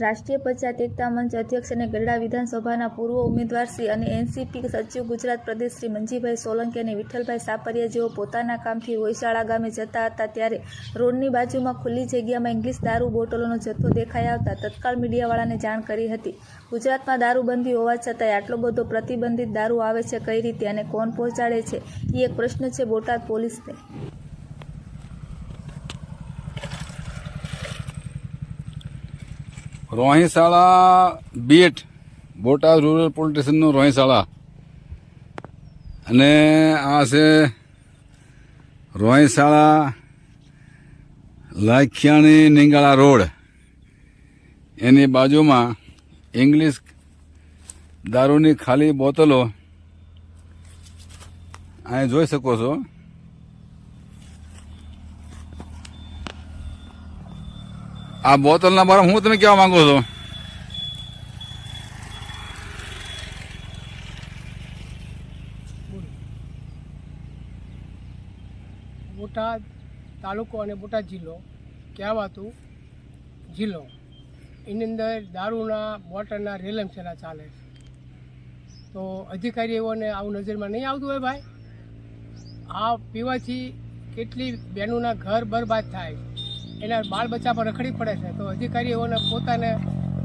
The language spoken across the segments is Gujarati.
રાષ્ટ્રીય પંચાયત એકતા મંચ અધ્યક્ષ અને ગરડા વિધાનસભાના પૂર્વ ઉમેદવાર શ્રી અને એનસીપી સચિવ ગુજરાત પ્રદેશ શ્રી મંજીભાઈ સોલંકી અને વિઠ્ઠલભાઈ સાપરિયા જેઓ પોતાના કામથી હોઈશાળા ગામે જતા હતા ત્યારે રોડની બાજુમાં ખુલ્લી જગ્યામાં ઇંગ્લિશ દારૂ બોટલોનો જથ્થો દેખાઈ આવતા તત્કાળ મીડિયાવાળાને જાણ કરી હતી. ગુજરાતમાં દારૂબંધી હોવા છતાંય આટલો બધો પ્રતિબંધિત દારૂ આવે છે કઈ રીતે અને કોણ પહોંચાડે છે? એ એક પ્રશ્ન છે બોટાદ પોલીસને. Rohishala beat Botad rural police સ્ટેશનનું રોહિશાળા અને આ છે રોહિશાળા લાખિયાણી નિંગાળા રોડ. એની બાજુમાં ઇંગ્લિશ દારૂની ખાલી બોટલો અહીં જોઈ શકો છો. આ બોટલના બારામાં હું તમે કહેવા માંગો છો? બોટાદ તાલુકો અને બોટાદ જિલ્લો કહેવાતું જિલ્લો. એની અંદર દારૂના, બોટલના, રેલમ છેલ્લા ચાલે છે. તો અધિકારીઓને આવું નજરમાં નહીં આવતું હોય ભાઈ? આ પીવાથી કેટલી બહેનોના ઘર બરબાદ થાય? એના બાળ બચ્ચા પર રખડી પડે છે. તો અધિકારીઓને પોતાને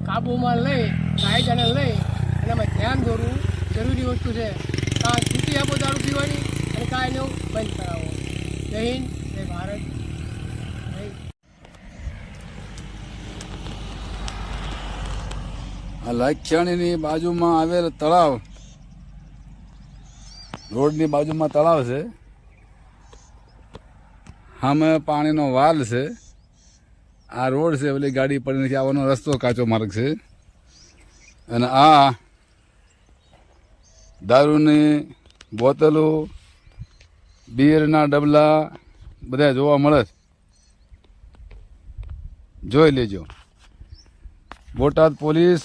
કાબૂમાં લઈ, કાયદાને લઈ એનામાં ધ્યાન દોરવું જરૂરી વસ્તુ છે. કાં છૂટી આપો દારૂ પીવાની અને કાં એને બંધ કરાવો. જય હિન્દ, જય ભારત. આ લાખિયાણીની બાજુમાં આવેલ તળાવ. રોડની બાજુમાં તળાવ છે. સામે પાણીનો વાલ છે. આ રોડ છે, ઓલી ગાડી પડી નથી આવવાનો રસ્તો કાચો માર્ગ છે. અને આ દારૂની બોતલો, બિયરના ડબલા બધા જોવા મળે જોઈ લેજો. બોટાદ પોલીસ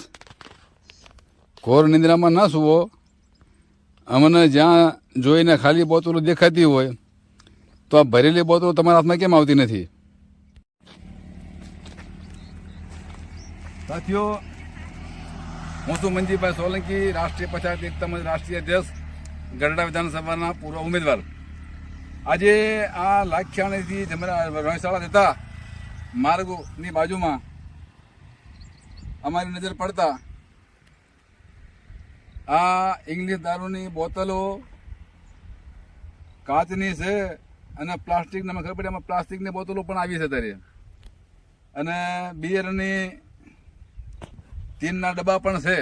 ઘોર નિંદ્રામાં ના સુવો. અમને જ્યાં જોઈને ખાલી બોતલો દેખાતી હોય, તો આ ભરેલી બોતલો તમારા હાથમાં કેમ આવતી નથી? સાથીઓ, હું છું મંજીભાઈ સોલંકી, રાષ્ટ્રીય પછાત એકતા રાષ્ટ્રીય અધ્યક્ષ ગરડા વિધાનસભાના પૂર્વ ઉમેદવાર. આજે આ લાખિયાણીથી જમરા જતા માર્ગની બાજુમાં અમારી નજર પડતા આ ઇંગ્લિશ દારૂની બોટલો કાચની છે અને પ્લાસ્ટિક મને ખબર પડી એમાં પ્લાસ્ટિકની બોટલો પણ આવી છે ત્યારે અને બિયરની તીનના ડબ્બા પણ છે.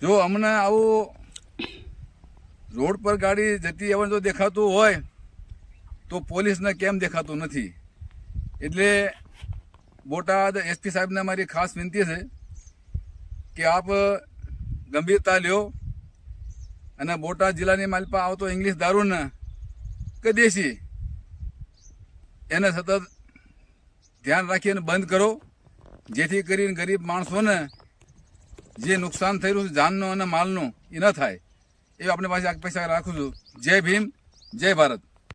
જો અમને આવું રોડ પર ગાડી જતી આવવાનું જો દેખાતું હોય, તો પોલીસને કેમ દેખાતું નથી? એટલે બોટાદ એસપી સાહેબને મારી ખાસ વિનંતી છે કે આપ ગંભીરતા લ્યો અને બોટાદ જિલ્લાની માલપા આવતો ઇંગ્લિશ દારૂને કે દેશી એને સતત ધ્યાન રાખીને બંધ કરો. જેથી કરીને ગરીબ માણસોને જે નુકસાન રહ્યું છે, જાનનું અને માલનું, એ ન થાય. એ આપણે પાસે પૈસા રાખું છું. જય ભીમ, જય ભારત.